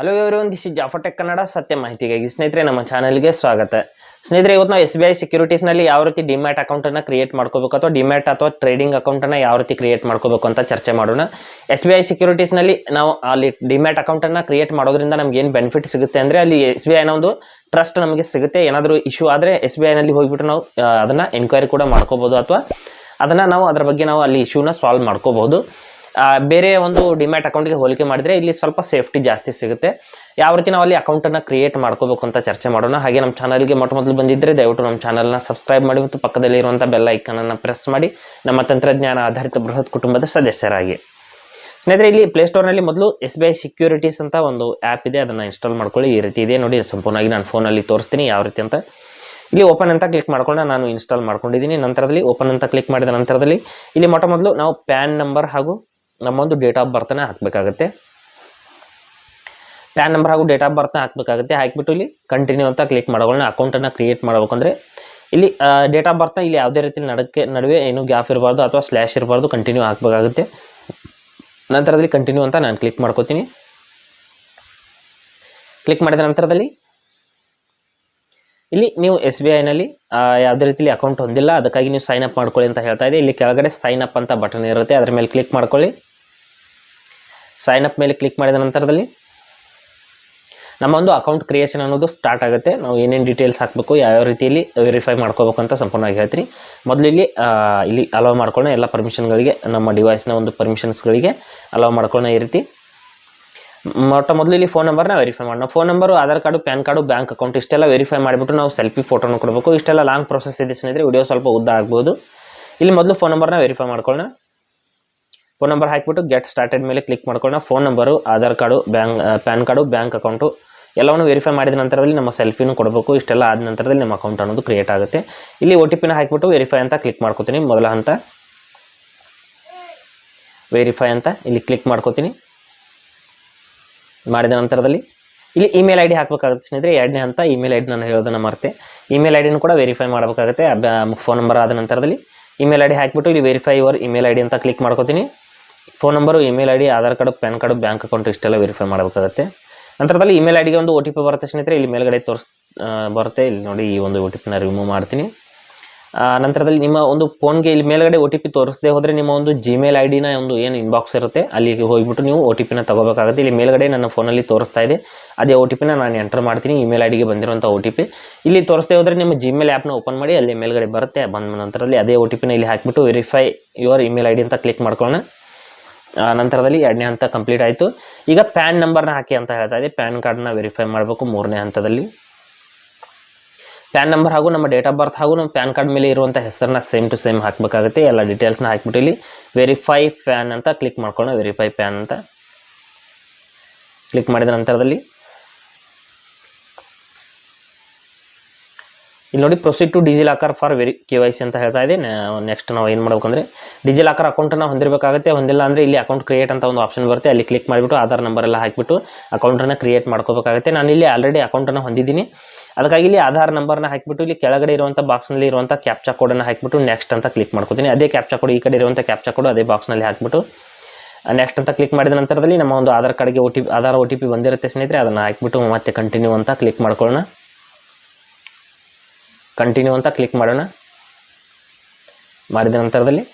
Hello ಇವರೊಂದು this ಜಾಫಟೆಕ್ ಕನ್ನಡ ಸತ್ಯ ಮಾಹಿತಿಗಾಗಿ ಸ್ನೇಹಿತರೆ, ನಮ್ಮ ಚಾನಲ್ಗೆ ಸ್ವಾಗತ. ಸ್ನೇಹಿತರೆ, ಇವತ್ತು ನಾವು ಎಸ್ ಬಿ ಐ ಸೆಕ್ಯೂರಿಟೀಸ್ನಲ್ಲಿ ಯಾವ ರೀತಿ ಡಿಮ್ಯಾಟ್ ಅಕೌಂಟನ್ನು ಕ್ರಿಯೇಟ್ ಮಾಡ್ಕೋಬೇಕು ಅಥವಾ ಡಿಮ್ಯಾಟ್ ಅಥವಾ ಟ್ರೇಡಿಂಗ್ ಅಕೌಂಟನ್ನು ಯಾವ ರೀತಿ ಕ್ರಿಯೇಟ್ ಮಾಡ್ಕೋಬೇಕು ಅಂತ ಚರ್ಚೆ ಮಾಡೋಣ. ಎಸ್ ಬಿ ಐ ಸೆಕ್ಯೂರಿಟೀಸ್ನಲ್ಲಿ ನಾವು ಅಲ್ಲಿ ಡಿಮ್ಯಾಟ್ ಅಕೌಂಟನ್ನು ಕ್ರಿಯೇಟ್ ಮಾಡೋದ್ರಿಂದ ನಮ್ಗೆ ಏನು ಬೆನಿಫಿಟ್ ಸಿಗುತ್ತೆ ಅಂದರೆ ಅಲ್ಲಿ ಎಸ್ ಬಿ ಐನ ಒಂದು ಟ್ರಸ್ಟ್ ನಮಗೆ ಸಿಗುತ್ತೆ. ಏನಾದರೂ ಇಶ್ಯೂ ಆದರೆ ಎಸ್ ಬಿ ಐನಲ್ಲಿ ಹೋಗಿಬಿಟ್ಟು ನಾವು ಅದನ್ನು ಎನ್ಕ್ವೈರಿ ಕೂಡ ಮಾಡ್ಕೋಬೋದು ಅಥವಾ ಅದನ್ನು ನಾವು ಅದರ ಬಗ್ಗೆ ನಾವು ಅಲ್ಲಿ ಇಶ್ಯೂನ ಸಾಲ್ವ್ ಮಾಡ್ಕೋಬಹುದು ಬೇರೆ ಒಂದು ಡಿಮ್ಯಾಟ್ ಅಕೌಂಟ್ಗೆ ಹೋಲಿಕೆ ಮಾಡಿದ್ರೆ ಇಲ್ಲಿ ಸ್ವಲ್ಪ ಸೇಫ್ಟಿ ಜಾಸ್ತಿ ಸಿಗುತ್ತೆ. ಯಾವ ರೀತಿ ನಾವು ಅಲ್ಲಿ ಅಕೌಂಟನ್ನು ಕ್ರಿಯೇಟ್ ಮಾಡ್ಕೋಬೇಕು ಅಂತ ಚರ್ಚೆ ಮಾಡೋಣ. ಹಾಗೆ ನಮ್ಮ ಚಾನಲ್ಗೆ ಮೊಟ್ಟ ಮೊದಲು ಬಂದಿದ್ದರೆ ದಯವಿಟ್ಟು ನಮ್ಮ ಚಾನಲ್ನ ಸಬ್ಸ್ಕ್ರೈಬ್ ಮಾಡಿ ಮತ್ತು ಪಕ್ಕದಲ್ಲಿ ಇರುವಂಥ ಬೆಲ್ ಐಕನನ್ನು ಪ್ರೆಸ್ ಮಾಡಿ. ನಮ್ಮ ತಂತ್ರಜ್ಞಾನ ಆಧಾರಿತ ಬೃಹತ್ ಕುಟುಂಬದ ಸದಸ್ಯರಾಗಿ. ಸ್ನೇಹಿತರೆ, ಇಲ್ಲಿ ಪ್ಲೇಸ್ಟೋರ್ನಲ್ಲಿ ಮೊದಲು ಎಸ್ ಬಿ ಐ ಸೆಕ್ಯೂರಿಟೀಸ್ ಅಂತ ಒಂದು ಆ್ಯಪ್ ಇದೆ. ಅದನ್ನು ಇನ್ಸ್ಟಾಲ್ ಮಾಡ್ಕೊಳ್ಳಿ. ಈ ರೀತಿ ಇದೆ. ನೋಡಿ ಸಂಪೂರ್ಣವಾಗಿ ನಾನು ಫೋನಲ್ಲಿ ತೋರಿಸ್ತೀನಿ ಯಾವ ರೀತಿ ಅಂತ. ಇಲ್ಲಿ ಓಪನ್ ಅಂತ ಕ್ಲಿಕ್ ಮಾಡ್ಕೊಂಡು ನಾನು ಇನ್ಸ್ಟಾಲ್ ಮಾಡ್ಕೊಂಡಿದ್ದೀನಿ. ನಂತರದಲ್ಲಿ ಓಪನ್ ಅಂತ ಕ್ಲಿಕ್ ಮಾಡಿದ ನಂತರದಲ್ಲಿ ಇಲ್ಲಿ ಮೊಟ್ಟ ಮೊದಲು ನಾವು ಪ್ಯಾನ್ ನಂಬರ್ ಹಾಗೂ ನಮ್ಮೊಂದು ಡೇಟ್ ಆಫ್ ಬರ್ತ್ನೇ ಹಾಕಬೇಕಾಗುತ್ತೆ. ಪ್ಯಾನ್ ನಂಬರ್ ಹಾಗೂ ಡೇಟ್ ಆಫ್ ಬರ್ತ್ನ ಹಾಕಬೇಕಾಗುತ್ತೆ. ಹಾಕಿಬಿಟ್ಟು ಇಲ್ಲಿ ಕಂಟಿನ್ಯೂ ಅಂತ ಕ್ಲಿಕ್ ಮಾಡೋಣ ಅಕೌಂಟನ್ನು ಕ್ರಿಯೇಟ್ ಮಾಡಬೇಕಂದ್ರೆ ಇಲ್ಲಿ ಡೇಟ್ ಆಫ್ ಬರ್ತ್ನ ಇಲ್ಲಿ ಯಾವುದೇ ರೀತಿ ನಡಕ್ಕೆ, ನಡುವೆ ಏನು ಗ್ಯಾಪ್ ಇರಬಾರ್ದು ಅಥವಾ ಸ್ಲ್ಯಾಶ್ ಇರಬಾರ್ದು ಕಂಟಿನ್ಯೂ ಹಾಕಬೇಕಾಗುತ್ತೆ. ನಂತರದಲ್ಲಿ ಕಂಟಿನ್ಯೂ ಅಂತ ನಾನು ಕ್ಲಿಕ್ ಮಾಡ್ಕೋತೀನಿ. ಕ್ಲಿಕ್ ಮಾಡಿದ ನಂತರದಲ್ಲಿ ಇಲ್ಲಿ ನೀವು ಎಸ್ ಬಿ ಐನಲ್ಲಿ ಯಾವುದೇ ರೀತಿಯಲ್ಲಿ ಅಕೌಂಟ್ ಹೊಂದಿಲ್ಲ. ಅದಕ್ಕಾಗಿ ನೀವು ಸೈನ್ ಅಪ್ ಮಾಡ್ಕೊಳ್ಳಿ ಅಂತ ಹೇಳ್ತಾ ಇದೆ. ಇಲ್ಲಿ ಕೆಳಗಡೆ ಸೈನ್ ಅಪ್ ಅಂತ ಬಟನ್ ಇರುತ್ತೆ. ಅದರ ಮೇಲೆ ಕ್ಲಿಕ್ ಮಾಡ್ಕೊಳ್ಳಿ. ಸೈನ್ ಅಪ್ ಮೇಲೆ ಕ್ಲಿಕ್ ಮಾಡಿದ ನಂತರದಲ್ಲಿ ನಮ್ಮ ಒಂದು ಅಕೌಂಟ್ ಕ್ರಿಯೇಷನ್ ಅನ್ನೋದು ಸ್ಟಾರ್ಟ್ ಆಗುತ್ತೆ. ನಾವು ಏನೇನು ಡೀಟೇಲ್ಸ್ ಹಾಕಬೇಕು, ಯಾವ್ಯಾವ ರೀತಿಯಲ್ಲಿ ವೆರಿಫೈ ಮಾಡ್ಕೋಬೇಕು ಅಂತ ಸಂಪೂರ್ಣವಾಗಿ ಹೇಳ್ತೀರಿ ಮೊದಲು ಇಲ್ಲಿ ಇಲ್ಲಿ ಅಲೋ ಮಾಡ್ಕೊಳ್ಳೋಣ. ಎಲ್ಲ ಪರ್ಮಿಷನ್ಗಳಿಗೆ ನಮ್ಮ ಡಿವೈಸ್ನ ಒಂದು ಪರ್ಮಿಷನ್ಸ್ಗಳಿಗೆ ಅಲೋ ಮಾಡ್ಕೊಳ್ಳೋಣ ಈ ರೀತಿ. ಮೊಟ್ಟ ಮೊದಲು ಇಲ್ಲಿ ಫೋನ್ ನಂಬರ್ನ ವೆರಿಫೈ ಮಾಡೋಣ. Phone number Aadhaar card, PAN card bank account ಇಷ್ಟೆಲ್ಲ ವೆರಿಫೈ ಮಾಡಿಬಿಟ್ಟು ನಾವು ಸೆಲ್ಫಿ ಫೋಟೋನ ಕೊಡಬೇಕು. ಇಷ್ಟೆಲ್ಲ ಲಾಂಗ್ ಪ್ರೊಸೆಸ್ ಇದೆ ಸ್ನೇಹಿತರೆ ವಿಡಿಯೋ ಸ್ವಲ್ಪ ಉದ್ದ ಆಗ್ಬೋದು. ಇಲ್ಲಿ ಮೊದಲು ಫೋನ್ ನಂಬರ್ನ ವೆರಿಫೈ ಮಾಡ್ಕೊಳ್ಳೋಣ. ಫೋನ್ ನಂಬರ್ ಹಾಕಿಬಿಟ್ಟು ಗೆಟ್ ಸ್ಟಾರ್ಟೆಡ್ ಮೇಲೆ ಕ್ಲಿಕ್ ಮಾಡ್ಕೊಂಡು phone number Aadhaar card bank PAN card bank account ಎಲ್ಲವನ್ನು ವೆರಿಫೈ ಮಾಡಿದ ನಂತರದಲ್ಲಿ ನಮ್ಮ ಸೆಲ್ಫಿನೂ ಕೊಡಬೇಕು. ಇಷ್ಟೆಲ್ಲ ಆದ ನಂತರದಲ್ಲಿ ನಮ್ಮ ಅಕೌಂಟ್ ಅನ್ನೋದು ಕ್ರಿಯೇಟ್ ಆಗುತ್ತೆ. ಇಲ್ಲಿ ಒ ಟಿ ಪಿನ ಹಾಕಿಬಿಟ್ಟು ವೆರಿಫೈ ಅಂತ ಕ್ಲಿಕ್ ಮಾಡ್ಕೋತೀನಿ. ಮೊದಲ ಹಂತ ವೆರಿಫೈ ಅಂತ ಇಲ್ಲಿ ಕ್ಲಿಕ್ ಮಾಡ್ಕೋತೀನಿ. ಮಾಡಿದ ನಂತರದಲ್ಲಿ ಇಲ್ಲಿ ಇಮೇಲ್ ಐ ಡಿ ಹಾಕಬೇಕಾಗುತ್ತೆ ಸ್ನೇಹಿತರೆ. ಎರಡನೇ ಹಂತ ಇಮೇಲ್ ಐ ಡಿ ನಾನು ಹೇಳೋದನ್ನು ಮರ್ತೆ. ಇಮೇಲ್ ಐ ಡಿನೂ ಕೂಡ ವೆರಿಫೈ ಮಾಡಬೇಕಾಗುತ್ತೆ. ಫೋನ್ ನಂಬರ್ ಆದ ನಂತರದಲ್ಲಿ ಇಮೇಲ್ ಐ ಡಿ ಹಾಕಿಬಿಟ್ಟು ಇಲ್ಲಿ verify your email I D ಅಂತ ಕ್ಲಿಕ್ ಮಾಡ್ಕೋತೀನಿ. Phone number, email I D Aadhaar card, PAN card, bank account ಇಷ್ಟೆಲ್ಲ ವೆರಿಫೈ ಮಾಡಬೇಕಾಗುತ್ತೆ. ನಂತರದಲ್ಲಿ ಇಮೇಲ್ ಐ ಡಿಗೆ ಒಂದು ಒ ಟಿ ಪಿ ಬರುತ್ತೆ ಸ್ನೇಹಿತರೆ, ಇಲ್ಲಿ ಮೇಲ್ಗಡೆ ತೋರಿಸ್ ಬರುತ್ತೆ. ಇಲ್ಲಿ ನೋಡಿ ಈ ಒಂದು ಓ ಟಿ ಪಿನ ರಿಮೂವ್ ಮಾಡ್ತೀನಿ. ನಂತರದಲ್ಲಿ ನಿಮ್ಮ ಒಂದು ಫೋನ್ಗೆ ಇಲ್ಲಿ ಮೇಲ್ಗಡೆ ಒ ಟಿ ಪಿ ತೋರಿಸದೆ ಹೋದರೆ ನಿಮ್ಮ ಒಂದು ಜಿಮೇಲ್ ಐ ಡಿನ ಒಂದು ಏನು ಇನ್ಬಾಕ್ಸ್ ಇರುತ್ತೆ ಅಲ್ಲಿಗೆ ಹೋಗಿಬಿಟ್ಟು ನೀವು ಒ ಟಿ ಪಿನ ತಗೋಬೇಕಾಗುತ್ತೆ. ಇಲ್ಲಿ ಮೇಲ್ಗಡೆ ನನ್ನ ಫೋನಲ್ಲಿ ತೋರಿಸ್ತಾ ಇದೆ. ಅದೇ ಒ ಟಿ ಪಿನ ನಾನು ಎಂಟರ್ ಮಾಡ್ತೀನಿ, ಇಮೇಲ್ ಐ ಡಿಗೆ ಬಂದಿರುವಂಥ ಓ ಟಿ ಪಿ ಇಲ್ಲಿ ತೋರಿಸದೆ ಹೋದರೆ ನಿಮ್ಮ ಜಿಮೇಲ್ ಆ್ಯಪ್ನ ಓಪನ್ ಮಾಡಿ, ಅಲ್ಲಿ ಮೇಲ್ಗಡೆ ಬರುತ್ತೆ. ಬಂದ ನಂತರದಲ್ಲಿ ಅದೇ ಒ ಟಿ ಪಿನ ಇಲ್ಲಿ ಹಾಕಿಬಿಟ್ಟು verify your email I D ಅಂತ ಕ್ಲಿಕ್ ಮಾಡ್ಕೊಳ್ಳೋಣ. ನಂತರದಲ್ಲಿ ಎರಡನೇ ಹಂತ ಕಂಪ್ಲೀಟ್ ಆಯಿತು. ಈಗ ಪ್ಯಾನ್ ನಂಬರ್ನ ಹಾಕಿ ಅಂತ ಹೇಳ್ತಾ ಇದೆ ಪ್ಯಾನ್ ಕಾರ್ಡ್ನ ವೆರಿಫೈ ಮಾಡಬೇಕು ಮೂರನೇ ಹಂತದಲ್ಲಿ. ಪ್ಯಾನ್ ನಂಬರ್ ಹಾಗೂ ನಮ್ಮ ಡೇಟ್ ಆಫ್ ಬರ್ತ್ ಹಾಗೂ ನಮ್ಮ ಪ್ಯಾನ್ ಕಾರ್ಡ್ ಮೇಲೆ ಇರುವಂಥ ಹೆಸರನ್ನ ಸೇಮ್ ಟು ಸೇಮ್ ಹಾಕಬೇಕಾಗುತ್ತೆ. ಎಲ್ಲ ಡೀಟೇಲ್ಸ್ನ ಹಾಕ್ಬಿಟ್ಟು ಇಲ್ಲಿ ವೆರಿಫೈ ಪ್ಯಾನ್ ಅಂತ ಕ್ಲಿಕ್ ಮಾಡ್ಕೊಂಡು ವೆರಿಫೈ ಪ್ಯಾನ್ ಅಂತ ಕ್ಲಿಕ್ ಮಾಡಿದ ನಂತರದಲ್ಲಿ ಇಲ್ಲಿ ನೋಡಿ proceed to DigiLocker for very K Y C ಅಂತ ಹೇಳ್ತಾ ಇದೆ. ನೆಕ್ಸ್ಟ್ ನಾವು ಏನು ಮಾಡ್ಬೇಕಂದ್ರೆ ಡಿಜಿ ಲಾಕರ್ ಅಕೌಂಟನ್ನು ಹೊಂದಿರಬೇಕಾಗುತ್ತೆ. ಹೊಂದಿಲ್ಲ ಅಂದರೆ ಇಲ್ಲಿ ಅಕೌಂಟ್ ಕ್ರಿಯೇಟ್ ಅಂತ ಒಂದು ಆಪ್ಷನ್ ಬರುತ್ತೆ. ಅಲ್ಲಿ ಕ್ಲಿಕ್ ಮಾಡಿಬಿಟ್ಟು ಆಧಾರ್ ನಂಬರ್ ಎಲ್ಲ ಹಾಕಿಬಿಟ್ಟು ಅಕೌಂಟನ್ನು ಕ್ರಿಯೇಟ್ ಮಾಡ್ಕೋಬೇಕಾಗುತ್ತೆ. ನಾನು ಇಲ್ಲಿ ಆಲ್ರೆಡಿ ಅಕೌಂಟನ್ನು ಹೊಂದಿದ್ದೀನಿ. ಅದಕ್ಕಾಗಿ ಇಲ್ಲಿ ಆಧಾರ್ ನಂಬರ್ನ ಹಾಕಿಬಿಟ್ಟು ಇಲ್ಲಿ ಕೆಳಗಡೆ ಇರುವಂಥ ಬಾಕ್ಸ್ನಲ್ಲಿ ಇರುವಂಥ ಕ್ಯಾಪ್ಚಾ ಕೋಡನ್ನು ಹಾಕಿಬಿಟ್ಟು ನೆಕ್ಸ್ಟ್ ಅಂತ ಕ್ಲಿಕ್ ಮಾಡ್ಕೋತೀನಿ. ಅದೇ ಕ್ಯಾಪ್ಚಾ ಕೋಡ್ ಈ ಕಡೆ ಇರುವಂಥ ಕ್ಯಾಪ್ಚಾ ಕೋಡ್ ಅದೇ ಬಾಕ್ಸ್ನಲ್ಲಿ ಹಾಕಿಬಿಟ್ಟು ನೆಕ್ಸ್ಟ್ ಅಂತ ಕ್ಲಿಕ್ ಮಾಡಿದ ನಂತರದಲ್ಲಿ ನಮ್ಮ ಒಂದು ಆಧಾರ್ ಕಾರ್ಡ್ಗೆ O T P Aadhaar O T P ಬಂದಿರುತ್ತೆ ಸ್ನೇಹಿತರೆ. ಅದನ್ನು ಹಾಕಿಬಿಟ್ಟು ಮತ್ತೆ ಕಂಟಿನ್ಯೂ ಅಂತ ಕ್ಲಿಕ್ ಮಾಡ್ಕೊಳ್ಳೋಣ. ಕಂಟಿನ್ಯೂ ಅಂತ ಕ್ಲಿಕ್ ಮಾಡೋಣ. ಮಾಡಿದ ನಂತರದಲ್ಲಿ.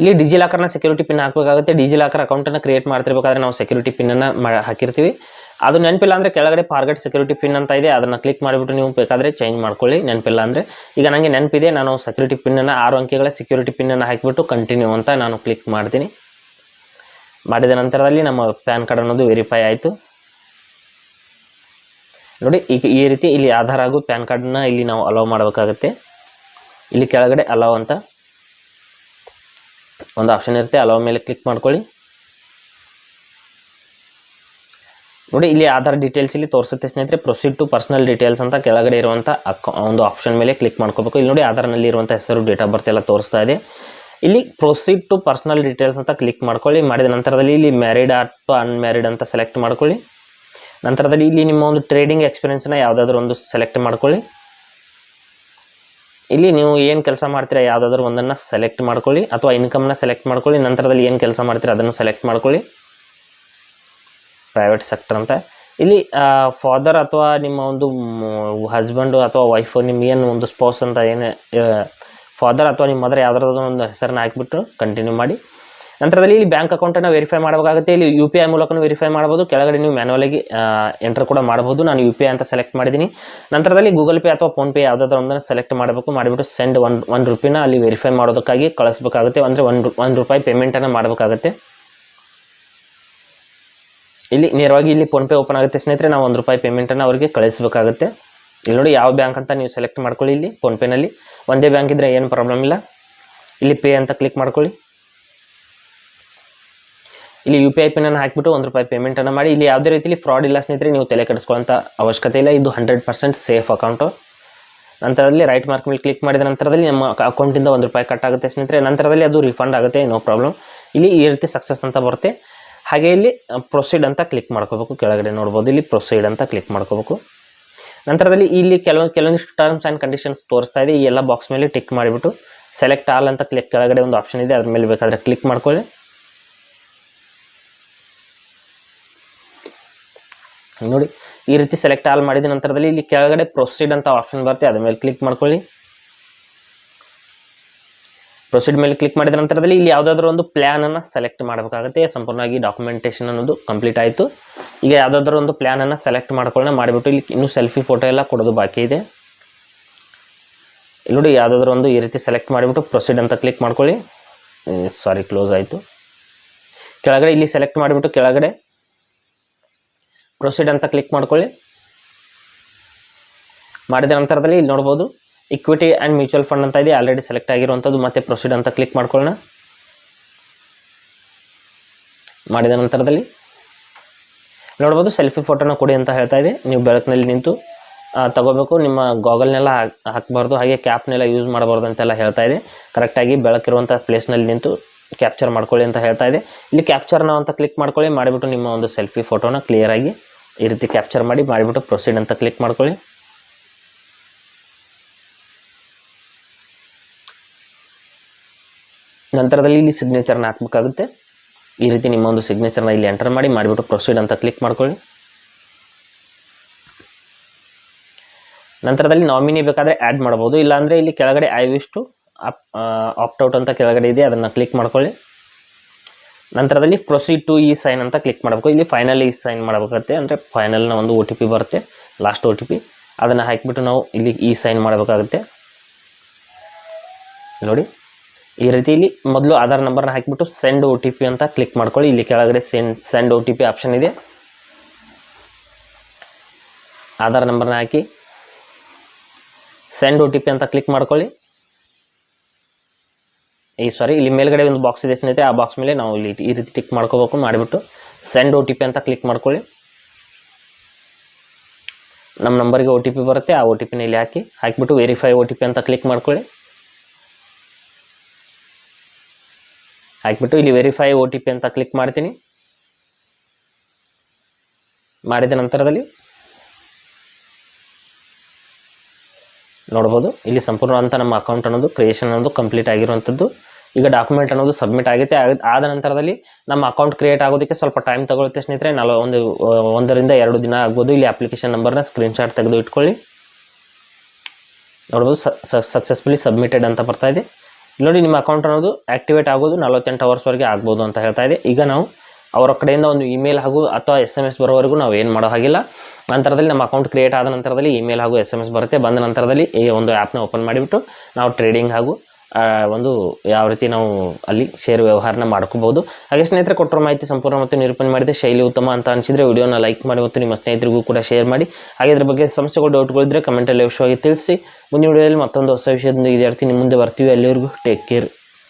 ಇಲ್ಲಿ ಡಿಜಿ ಲಾಕರ್ನ ಸೆಕ್ಯೂರಿಟಿ ಪಿನ್ ಹಾಕಬೇಕಾಗುತ್ತೆ. ಡಿಜಿ ಲಾಕರ್ ಅಕೌಂಟನ್ನು ಕ್ರಿಯೇಟ್ ಮಾಡ್ತಿರ್ಬೇಕಾದ್ರೆ ನಾವು ಸೆಕ್ಯೂರಿಟಿ ಪಿನ್ನನ್ನು ಹಾಕಿರ್ತೀವಿ. ಅದು ನೆನಪಿಲ್ಲ ಅಂದರೆ ಕೆಳಗಡೆ ಫಾರ್ಗೆಟ್ ಸೆಕ್ಯೂರಿಟಿ ಪಿನ್ ಅಂತ ಇದೆ. ಅದನ್ನು ಕ್ಲಿಕ್ ಮಾಡಿಬಿಟ್ಟು ನೀವು ಬೇಕಾದರೆ ಚೇಂಜ್ ಮಾಡ್ಕೊಳ್ಳಿ. ನೆನಪಿಲ್ಲ ಅಂದರೆ ಈಗ ನನಗೆ ನೆನಪಿದೆ. ನಾನು ಸೆಕ್ಯೂರಿಟಿ ಪಿನ್ನನ್ನು ಆರು ಅಂಕೆಗಳ ಸೆಕ್ಯೂರಿಟಿ ಪಿನ್ನನ್ನು ಹಾಕಿಬಿಟ್ಟು ಕಂಟಿನ್ಯೂ ಅಂತ ನಾನು ಕ್ಲಿಕ್ ಮಾಡ್ತೀನಿ. ಮಾಡಿದ ನಂತರದಲ್ಲಿ ನಮ್ಮ ಪ್ಯಾನ್ ಕಾರ್ಡ್ ಅನ್ನೋದು ವೆರಿಫೈ ಆಯಿತು. ನೋಡಿ ಈಗ ಈ ರೀತಿ ಇಲ್ಲಿ ಆಧಾರ್ ಹಾಗೂ ಪ್ಯಾನ್ ಕಾರ್ಡ್ನ ಇಲ್ಲಿ ನಾವು ಅಲೋ ಮಾಡಬೇಕಾಗುತ್ತೆ. ಇಲ್ಲಿ ಕೆಳಗಡೆ ಅಲೋ ಅಂತ ಒಂದು ಆಪ್ಷನ್ ಇರುತ್ತೆ. ಅಲೋ ಮೇಲೆ ಕ್ಲಿಕ್ ಮಾಡ್ಕೊಳ್ಳಿ. ನೋಡಿ, ಇಲ್ಲಿ ಆಧಾರ್ ಡೀಟೇಲ್ಸ್ ಇಲ್ಲಿ ತೋರಿಸುತ್ತೆ ಸ್ನೇಹಿತರೆ. ಪ್ರೊಸೀಡ್ ಟು ಪರ್ಸನಲ್ ಡೀಟೇಲ್ಸ್ ಅಂತ ಕೆಳಗಡೆ ಇರುವಂಥ ಅಕ ಒಂದು ಆಪ್ಷನ್ ಮೇಲೆ ಕ್ಲಿಕ್ ಮಾಡ್ಕೋಬೇಕು. ಇಲ್ಲಿ ನೋಡಿ, ಆಧಾರ್ನಲ್ಲಿ ಇರುವಂಥ ಹೆಸರು ಡೇಟ್ ಆಫ್ ಬರ್ತ್ ಎಲ್ಲ ತೋರಿಸ್ತಾ ಇದೆ. ಇಲ್ಲಿ ಪ್ರೊಸೀಡ್ ಟು ಪರ್ಸನಲ್ ಡೀಟೇಲ್ಸ್ ಅಂತ ಕ್ಲಿಕ್ ಮಾಡ್ಕೊಳ್ಳಿ. ಮಾಡಿದ ನಂತರದಲ್ಲಿ ಇಲ್ಲಿ ಮ್ಯಾರಿಡ್ ಅಥವಾ ಅನ್ಮ್ಯಾರಿಡ್ ಅಂತ ಸೆಲೆಕ್ಟ್ ಮಾಡ್ಕೊಳ್ಳಿ. ನಂತರದಲ್ಲಿ ಇಲ್ಲಿ ನಿಮ್ಮ ಒಂದು ಟ್ರೇಡಿಂಗ್ ಎಕ್ಸ್ಪೀರಿಯನ್ಸ್ನ ಯಾವುದಾದ್ರೂ ಒಂದು ಸೆಲೆಕ್ಟ್ ಮಾಡ್ಕೊಳ್ಳಿ. ಇಲ್ಲಿ ನೀವು ಏನು ಕೆಲಸ ಮಾಡ್ತೀರಾ, ಯಾವುದಾದ್ರೂ ಒಂದನ್ನು ಸೆಲೆಕ್ಟ್ ಮಾಡ್ಕೊಳ್ಳಿ ಅಥವಾ ಇನ್ಕಮ್ನ ಸೆಲೆಕ್ಟ್ ಮಾಡ್ಕೊಳ್ಳಿ, ನಂತರದಲ್ಲಿ ಏನು ಕೆಲಸ ಮಾಡ್ತೀರಾ ಅದನ್ನು ಸೆಲೆಕ್ಟ್ ಮಾಡ್ಕೊಳ್ಳಿ. ಪ್ರೈವೇಟ್ ಸೆಕ್ಟರ್ ಅಂತ. ಇಲ್ಲಿ ಫಾದರ್ ಅಥವಾ ನಿಮ್ಮ ಒಂದು ಹಸ್ಬೆಂಡು ಅಥವಾ ವೈಫು ನಿಮ್ಮ ಏನು ಒಂದು ಸ್ಪೌಸ್ ಅಂತ ಏನು ಫಾದರ್ ಅಥವಾ ನಿಮ್ಮ ಮದರ್ ಯಾವ್ದಾದ್ರು ಒಂದು ಹೆಸರನ್ನ ಹಾಕಿಬಿಟ್ಟು ಕಂಟಿನ್ಯೂ ಮಾಡಿ. ನಂತರದಲ್ಲಿ ಇಲ್ಲಿ ಬ್ಯಾಂಕ್ ಅಕೌಂಟನ್ನು ವೆರಿಫೈ ಮಾಡಬೇಕಾಗುತ್ತೆ. ಇಲ್ಲಿ ಯು ಪಿ ಐ ಮೂಲಕ ವೆರಿಫೈ ಮಾಡ್ಬೋದು. ಕೆಳಗಡೆ ನೀವು ಮ್ಯಾನುವಲಾಗಿ ಎಂಟರ್ ಕೂಡ ಮಾಡ್ಬೋದು. ನಾನು ಯು ಪಿ ಐ ಅಂತ ಸೆಲೆಕ್ಟ್ ಮಾಡಿದ್ದೀನಿ. ನಂತರದಲ್ಲಿ ಗೂಗಲ್ ಪೇ ಅಥವಾ ಫೋನ್ಪೇ ಯಾವುದಾದ್ರೂ ಒಂದನ್ನು ಸೆಲೆಕ್ಟ್ ಮಾಡಬೇಕು. ಮಾಡಿಬಿಟ್ಟು ಸೆಂಡ್ ಒನ್ ಒಂದು ರುಪಿನ ಅಲ್ಲಿ ವೆರಿಫೈ ಮಾಡೋದಕ್ಕಾಗಿ ಕಳಿಸ್ಬೇಕಾಗುತ್ತೆ. ಅಂದರೆ ಒಂದು ಒಂದು ರೂಪಾಯಿ ಪೇಮೆಂಟನ್ನು ಮಾಡಬೇಕಾಗುತ್ತೆ. ಇಲ್ಲಿ ನೇರವಾಗಿ ಇಲ್ಲಿ ಫೋನ್ಪೇ ಓಪನ್ ಆಗುತ್ತೆ. ಸ್ನೇಹಿತರೆ, ನಾವು ಒಂದು ರೂಪಾಯಿ ಪೇಮೆಂಟನ್ನು ಅವರಿಗೆ ಕಳಿಸಬೇಕಾಗುತ್ತೆ. ಇಲ್ಲಿ ನೋಡಿ ಯಾವ ಬ್ಯಾಂಕ್ ಅಂತ ನೀವು ಸೆಲೆಕ್ಟ್ ಮಾಡ್ಕೊಳ್ಳಿ ಇಲ್ಲಿ ಫೋನ್ಪೇನಲ್ಲಿ ಒಂದೇ ಬ್ಯಾಂಕ್ ಇದ್ದರೆ ಏನು ಪ್ರಾಬ್ಲಮ್ ಇಲ್ಲ. ಇಲ್ಲಿ ಪೇ ಅಂತ ಕ್ಲಿಕ್ ಮಾಡ್ಕೊಳ್ಳಿ. ಇಲ್ಲಿ ಯು ಪಿ ಐ ಪಿನ್ ಹಾಕಿಬಿಟ್ಟು ಒಂದು ರೂಪಾಯಿ ಪೇಮೆಂಟ್ ಅನ್ನು ಮಾಡಿ. ಇಲ್ಲಿ ಯಾವುದೇ ರೀತಿಯಲ್ಲಿ ಫ್ರಾಡ್ ಇಲ್ಲ ಸ್ನೇಹಿತರೆ, ನೀವು ತಲೆ ಕೆಡಿಸ್ಕೊಳ್ಳೋಂಥ ಅವಶ್ಯಕತೆ ಇಲ್ಲ. ಇದು ಹಂಡ್ರೆಡ್ ಪರ್ಸೆಂಟ್ ಸೇಫ್ ಅಕೌಂಟು ನಂತರದಲ್ಲಿ ರೈಟ್ ಮಾರ್ಕ್ ಮೇಲೆ ಕ್ಲಿಕ್ ಮಾಡಿದ ನಂತರದಲ್ಲಿ ನಮ್ಮ ಅಕೌಂಟಿಂದ ಒಂದು ರೂಪಾಯಿ ಕಟ್ ಆಗುತ್ತೆ ಸ್ನೇಹಿತರೆ. ನಂತರದಲ್ಲಿ ಅದು ರಿಫಂಡ್ ಆಗುತ್ತೆ ನೋ ಪ್ರಾಬ್ಲಮ್ ಇಲ್ಲಿ ಈ ರೀತಿ ಸಕ್ಸಸ್ ಅಂತ ಬರುತ್ತೆ. ಹಾಗೆ ಇಲ್ಲಿ ಪ್ರೊಸೀಡ್ ಅಂತ ಕ್ಲಿಕ್ ಮಾಡ್ಕೋಬೇಕು. ಕೆಳಗಡೆ ನೋಡ್ಬೋದು. ಇಲ್ಲಿ ಪ್ರೊಸೀಡ್ ಅಂತ ಕ್ಲಿಕ್ ಮಾಡ್ಕೋಬೇಕು. ನಂತರದಲ್ಲಿ ಇಲ್ಲಿ ಕೆಲವೊಂದು ಕೆಲವೊಂದಿಷ್ಟು ಟರ್ಮ್ಸ್ ಆ್ಯಂಡ್ ಕಂಡೀಷನ್ಸ್ ತೋರಿಸ್ತಾ ಇದೆ. ಈ ಎಲ್ಲ ಬಾಕ್ಸ್ ಮೇಲೆ ಟಿಕ್ ಮಾಡಿಬಿಟ್ಟು ಸೆಲೆಕ್ಟ್ ಆಲ್ ಅಂತ ಕ್ಲಿಕ್ ಕೆಳಗಡೆ ಒಂದು ಆಪ್ಷನ್ ಇದೆ. ಅದ್ರ ಮೇಲೆ ಬೇಕಾದರೆ ಕ್ಲಿಕ್ ಮಾಡ್ಕೊಳ್ಳಿ. ನೋಡಿ. ಈ ರೀತಿ ಸೆಲೆಕ್ಟ್ ಆಲ್ ಮಾಡಿದ ನಂತರದಲ್ಲಿ ಇಲ್ಲಿ ಕೆಳಗಡೆ ಪ್ರೊಸೀಡ್ ಅಂತ ಆಪ್ಷನ್ ಬರುತ್ತೆ. ಅದ ಮೇಲೆ ಕ್ಲಿಕ್ ಮಾಡ್ಕೊಳ್ಳಿ. ಪ್ರೊಸೀಡ್ ಮೇಲೆ ಕ್ಲಿಕ್ ಮಾಡಿದ ನಂತರದಲ್ಲಿ ಇಲ್ಲಿ ಯಾವುದಾದ್ರೂ ಒಂದು ಪ್ಲ್ಯಾನನ್ನು ಸೆಲೆಕ್ಟ್ ಮಾಡಬೇಕಾಗುತ್ತೆ. ಸಂಪೂರ್ಣವಾಗಿ ಡಾಕ್ಯುಮೆಂಟೇಷನ್ ಅನ್ನೋದು ಕಂಪ್ಲೀಟ್ ಆಯಿತು. ಈಗ ಯಾವುದಾದ್ರೂ ಒಂದು ಪ್ಲ್ಯಾನನ್ನು ಸೆಲೆಕ್ಟ್ ಮಾಡ್ಕೊಳ್ಳೋಣ. ಮಾಡಿಬಿಟ್ಟು ಇಲ್ಲಿ ಇನ್ನೂ ಸೆಲ್ಫಿ ಫೋಟೋ ಎಲ್ಲ ಕೊಡೋದು ಬಾಕಿ ಇದೆ. ಇಲ್ಲಿ ನೋಡಿ ಯಾವುದಾದ್ರೂ ಒಂದು ಈ ರೀತಿ ಸೆಲೆಕ್ಟ್ ಮಾಡಿಬಿಟ್ಟು ಪ್ರೊಸೀಡ್ ಅಂತ ಕ್ಲಿಕ್ ಮಾಡ್ಕೊಳ್ಳಿ. ಸಾರಿ ಕ್ಲೋಸ್ ಆಯಿತು. ಕೆಳಗಡೆ ಇಲ್ಲಿ ಸೆಲೆಕ್ಟ್ ಮಾಡಿಬಿಟ್ಟು ಕೆಳಗಡೆ ಪ್ರೊಸೀಡ್ ಅಂತ ಕ್ಲಿಕ್ ಮಾಡ್ಕೊಳ್ಳಿ. ಮಾಡಿದ ನಂತರದಲ್ಲಿ ಇಲ್ಲಿ ನೋಡ್ಬೋದು ಇಕ್ವಿಟಿ ಆ್ಯಂಡ್ ಮ್ಯೂಚುವಲ್ ಫಂಡ್ ಅಂತ ಇದೆ ಆಲ್ರೆಡಿ ಸೆಲೆಕ್ಟ್ ಆಗಿರುವಂಥದ್ದು ಮತ್ತೆ ಪ್ರೊಸೀಡ್ ಅಂತ ಕ್ಲಿಕ್ ಮಾಡ್ಕೊಳ್ಳೋಣ. ಮಾಡಿದ ನಂತರದಲ್ಲಿ ನೋಡ್ಬೋದು ಸೆಲ್ಫಿ ಫೋಟೋನ ಕೊಡಿ ಅಂತ ಹೇಳ್ತಾ ಇದೆ. ನೀವು ಬೆಳಕಿನಲ್ಲಿ ನಿಂತು ತಗೋಬೇಕು. ನಿಮ್ಮ ಗಾಗಲ್ನೆಲ್ಲ ಹಾಕ್, ಹಾಕಬಾರ್ದು. ಹಾಗೆ ಕ್ಯಾಪ್ನೆಲ್ಲ ಯೂಸ್ ಮಾಡಬಾರ್ದು ಅಂತೆಲ್ಲ ಹೇಳ್ತಾ ಇದೆ. ಕರೆಕ್ಟಾಗಿ ಬೆಳಕಿರುವಂಥ ಪ್ಲೇಸ್ನಲ್ಲಿ ನಿಂತು ಕ್ಯಾಪ್ಚರ್ ಮಾಡ್ಕೊಳ್ಳಿ ಅಂತ ಹೇಳ್ತಾ ಇದೆ. ಇಲ್ಲಿ ಕ್ಯಾಪ್ಚರ್ನ ಅಂತ ಕ್ಲಿಕ್ ಮಾಡ್ಕೊಳ್ಳಿ. ಮಾಡಿಬಿಟ್ಟು ನಿಮ್ಮ ಒಂದು ಸೆಲ್ಫಿ ಫೋಟೋನ ಕ್ಲಿಯರಾಗಿ ಈ ರೀತಿ ಕ್ಯಾಪ್ಚರ್ ಮಾಡಿ, ಮಾಡಿಬಿಟ್ಟು ಪ್ರೊಸೀಡ್ ಅಂತ ಕ್ಲಿಕ್ ಮಾಡ್ಕೊಳ್ಳಿ. ನಂತರದಲ್ಲಿ ಇಲ್ಲಿ ಸಿಗ್ನೇಚರ್ನ ಹಾಕ್ಬೇಕಾಗುತ್ತೆ. ಈ ರೀತಿ ನಿಮ್ಮ ಒಂದು ಸಿಗ್ನೇಚರ್ನ ಇಲ್ಲಿ ಎಂಟರ್ ಮಾಡಿ, ಮಾಡಿಬಿಟ್ಟು ಪ್ರೊಸೀಡ್ ಅಂತ ಕ್ಲಿಕ್ ಮಾಡ್ಕೊಳ್ಳಿ. ನಂತರದಲ್ಲಿ ನಾಮಿನಿ ಬೇಕಾದರೆ ಆ್ಯಡ್ ಮಾಡ್ಬೋದು ಇಲ್ಲಾಂದರೆ ಇಲ್ಲಿ ಕೆಳಗಡೆ I wish to opt out ಅಂತ ಕೆಳಗಡೆ ಇದೆ ಅದನ್ನು ಕ್ಲಿಕ್ ಮಾಡ್ಕೊಳ್ಳಿ. ನಂತರದಲ್ಲಿ ಪ್ರೊಸೀಡ್ ಟು ಈ ಸೈನ್ ಅಂತ ಕ್ಲಿಕ್ ಮಾಡಬೇಕು. ಇಲ್ಲಿ ಫೈನಲ್ ಈ ಸೈನ್ ಮಾಡಬೇಕಾಗುತ್ತೆ. ಅಂದರೆ ಫೈನಲ್ನ ಒಂದು ಒ ಟಿ ಪಿ ಬರುತ್ತೆ. ಲಾಸ್ಟ್ ಒ ಟಿ ಪಿ ಅದನ್ನು ಹಾಕಿಬಿಟ್ಟು ನಾವು ಇಲ್ಲಿ ಈ ಸೈನ್ ಮಾಡಬೇಕಾಗುತ್ತೆ. ನೋಡಿ, ಈ ರೀತಿ ಇಲ್ಲಿ ಮೊದಲು ಆಧಾರ್ ನಂಬರ್ನ ಹಾಕಿಬಿಟ್ಟು ಸೆಂಡ್ ಒ ಟಿ ಪಿ ಅಂತ ಕ್ಲಿಕ್ ಮಾಡ್ಕೊಳ್ಳಿ. ಇಲ್ಲಿ ಕೆಳಗಡೆ send send O T P option ಇದೆ. ಆಧಾರ್ ನಂಬರ್ನ ಹಾಕಿ ಸೆಂಡ್ ಒ ಟಿ ಪಿ ಅಂತ ಕ್ಲಿಕ್ ಮಾಡ್ಕೊಳ್ಳಿ. ಈ ಸಾರಿ ಇಲ್ಲಿ ಮೇಲ್ಗಡೆ ಒಂದು ಬಾಕ್ಸ್ ಇದೆ, ಸ್ನೇಹಿತರೆ. ಆ ಬಾಕ್ಸ್ ಮೇಲೆ ನಾವು ಇಲ್ಲಿ ಈ ರೀತಿ ಟಿಕ್ ಮಾಡ್ಕೋಬೇಕು, ಮಾಡಿಬಿಟ್ಟು ಸೆಂಡ್ ಒ ಟಿ ಪಿ ಅಂತ ಕ್ಲಿಕ್ ಮಾಡ್ಕೊಳ್ಳಿ. ನಮ್ಮ ನಂಬರ್ಗೆ ಒ ಟಿ ಪಿ ಬರುತ್ತೆ, ಆ ಒ ಟಿ ಪಿನ ಇಲ್ಲಿ ಹಾಕಿ, ಹಾಕಿಬಿಟ್ಟು ವೆರಿಫೈ ಒ ಟಿ ಪಿ ಅಂತ ಕ್ಲಿಕ್ ಮಾಡ್ಕೊಳ್ಳಿ. ಹಾಕಿಬಿಟ್ಟು ಇಲ್ಲಿ ವೆರಿಫೈ ಒ ಟಿ ಪಿ ಅಂತ ಕ್ಲಿಕ್ ಮಾಡ್ತೀನಿ. ಮಾಡಿದ ನಂತರದಲ್ಲಿ ನೋಡ್ಬೋದು ಇಲ್ಲಿ ಸಂಪೂರ್ಣ ಅಂತ ನಮ್ಮ ಅಕೌಂಟ್ ಅನ್ನೋದು ಕ್ರಿಯೇಷನ್ ಅನ್ನೋದು ಕಂಪ್ಲೀಟ್ ಆಗಿರುವಂಥದ್ದು. ಈಗ ಡಾಕ್ಯುಮೆಂಟ್ ಅನ್ನೋದು ಸಬ್ಮಿಟ್ ಆಗುತ್ತೆ ಆದ ನಂತರದಲ್ಲಿ ನಮ್ಮ ಅಕೌಂಟ್ ಕ್ರಿಯೇಟ್ ಆಗೋದಕ್ಕೆ ಸ್ವಲ್ಪ ಟೈಮ್ ತಗೊಳುತ್ತೆ ಸ್ನೇಹಿತರೆ. ನಾಲ್ ಒಂದು ಒಂದರಿಂದ ಎರಡು ದಿನ ಆಗ್ಬೋದು. ಇಲ್ಲಿ ಅಪ್ಲಿಕೇಶನ್ ನಂಬರ್ನ ಸ್ಕ್ರೀನ್ಶಾಟ್ ತೆಗೆದು ಇಟ್ಕೊಳ್ಳಿ ನೋಡ್ಬೋದು ಸಕ್ಸಸ್ಫುಲಿ ಸಬ್ಮಿಟೆಡ್ ಅಂತ ಬರ್ತಾ ಇದೆ. ನೋಡಿ, ನಿಮ್ಮ ಅಕೌಂಟ್ ಅನ್ನೋದು ಆಕ್ಟಿವೇಟ್ ಆಗೋದು ನಲವತ್ತೆಂಟು ಅವರ್ಸ್ವರೆಗೆ ಆಗ್ಬೋದು ಅಂತ ಹೇಳ್ತಾ ಇದೆ. ಈಗ ನಾವು ಅವರ ಕಡೆಯಿಂದ ಒಂದು ಇಮೇಲ್ ಹಾಗೂ ಅಥವಾ ಎಸ್ ಎಂ ಎಸ್ ಬರೋವರೆಗೂ ನಾವು ಏನು ಮಾಡೋ ಹಾಗಿಲ್ಲ. ನಂತರದಲ್ಲಿ ನಮ್ಮ ಅಕೌಂಟ್ ಕ್ರಿಯೇಟ್ ಆದ ನಂತರದಲ್ಲಿ ಇಮೇಲ್ ಹಾಗೂ ಎಸ್ ಎಂ ಎಸ್ ಬರುತ್ತೆ. ಬಂದ ನಂತರದಲ್ಲಿ ಈ ಒಂದು ಆ್ಯಪ್ನ ಓಪನ್ ಮಾಡಿಬಿಟ್ಟು ನಾವು ಟ್ರೇಡಿಂಗ್ ಹಾಗೂ ಒಂದು ಯಾವ ರೀತಿ ನಾವು ಅಲ್ಲಿ ಶೇರ್ ವ್ಯವಹಾರನ ಮಾಡ್ಕೋಬಹುದು. ಹಾಗೆ ಸ್ನೇಹಿತರೆ, ಕೊಟ್ಟರು ಮಾಹಿತಿ ಸಂಪೂರ್ಣ ಮತ್ತು ನಿರೂಪಣೆ ಮಾಡಿದೆ. ಶೈಲಿ ಉತ್ತಮ ಅಂತ ಅನಿಸಿದರೆ ವಿಡಿಯೋನ ಲೈಕ್ ಮಾಡಿ ಮತ್ತು ನಿಮ್ಮ ಸ್ನೇಹಿತರಿಗೂ ಕೂಡ ಶೇರ್ ಮಾಡಿ. ಹಾಗೆ ಇದ್ರ ಬಗ್ಗೆ ಸಮಸ್ಯೆಗಳು ಡೌಟ್ಗಳಿದ್ರೆ ಕಮೆಂಟಲ್ಲಿ ವಿಷಯವಾಗಿ ತಿಳಿಸಿ. ಮುಂದಿನ ವಿಡಿಯೋದಲ್ಲಿ ಮತ್ತೊಂದು ಹೊಸ ವಿಷಯದಿಂದ ಇದೇ ರೀತಿ ನಿಮ್ಮ ಮುಂದೆ ಬರ್ತೀವಿ. ಅಲ್ಲಿವರೆಗೂ ಟೇಕ್ ಕೇರ್